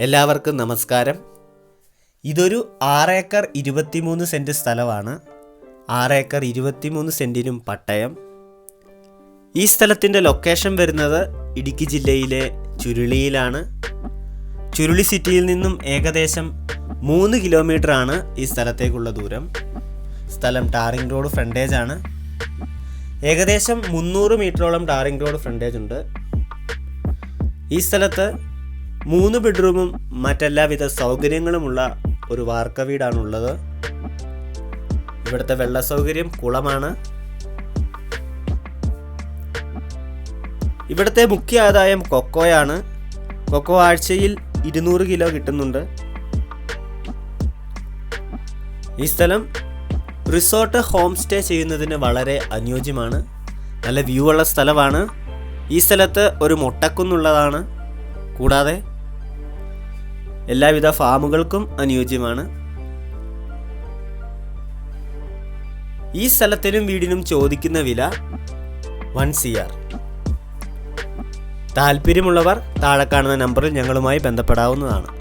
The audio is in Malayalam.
എല്ലാവർക്കും നമസ്കാരം. ഇതൊരു ആറേക്കർ ഇരുപത്തിമൂന്ന് സെന്റ് സ്ഥലമാണ്. ആറേക്കർ ഇരുപത്തിമൂന്ന് സെന്റിനും പട്ടയം. ഈ സ്ഥലത്തിന്റെ ലൊക്കേഷൻ വരുന്നത് ഇടുക്കി ജില്ലയിലെ ചുരുളിയിലാണ്. ചുരുളി സിറ്റിയിൽ നിന്നും ഏകദേശം മൂന്ന് കിലോമീറ്റർ ആണ് ഈ സ്ഥലത്തേക്കുള്ള ദൂരം. സ്ഥലം ടാറിംഗ് റോഡ് ഫ്രണ്ടേജ് ആണ്. ഏകദേശം മുന്നൂറ് മീറ്ററോളം ടാറിംഗ് റോഡ് ഫ്രണ്ടേജ് ഉണ്ട്. ഈ സ്ഥലത്ത് മൂന്ന് ബെഡ്റൂമും മറ്റെല്ലാവിധ സൗകര്യങ്ങളുമുള്ള ഒരു വാർക്ക വീടാണുള്ളത്. ഇവിടുത്തെ വെള്ള സൗകര്യം കുളമാണ്. ഇവിടുത്തെ മുഖ്യ ആദായം കൊക്കോയാണ്. കൊക്കോ ആഴ്ചയിൽ ഇരുന്നൂറ് കിലോ കിട്ടുന്നുണ്ട്. ഈ സ്ഥലം റിസോർട്ട് ഹോം സ്റ്റേ ചെയ്യുന്നതിന് വളരെ അനുയോജ്യമാണ്. നല്ല വ്യൂ ഉള്ള സ്ഥലമാണ്. ഈ സ്ഥലത്ത് ഒരു മുട്ടക്കുന്നുള്ളതാണ്. കൂടാതെ എല്ലാവിധ ഫാമുകൾക്കും അനുയോജ്യമാണ്. ഈ സ്ഥലത്തിനും വീടിനും ചോദിക്കുന്ന വില വൺ സി ആർ. താല്പര്യമുള്ളവർ താഴെ കാണുന്ന നമ്പറിൽ ഞങ്ങളുമായി ബന്ധപ്പെടാവുന്നതാണ്.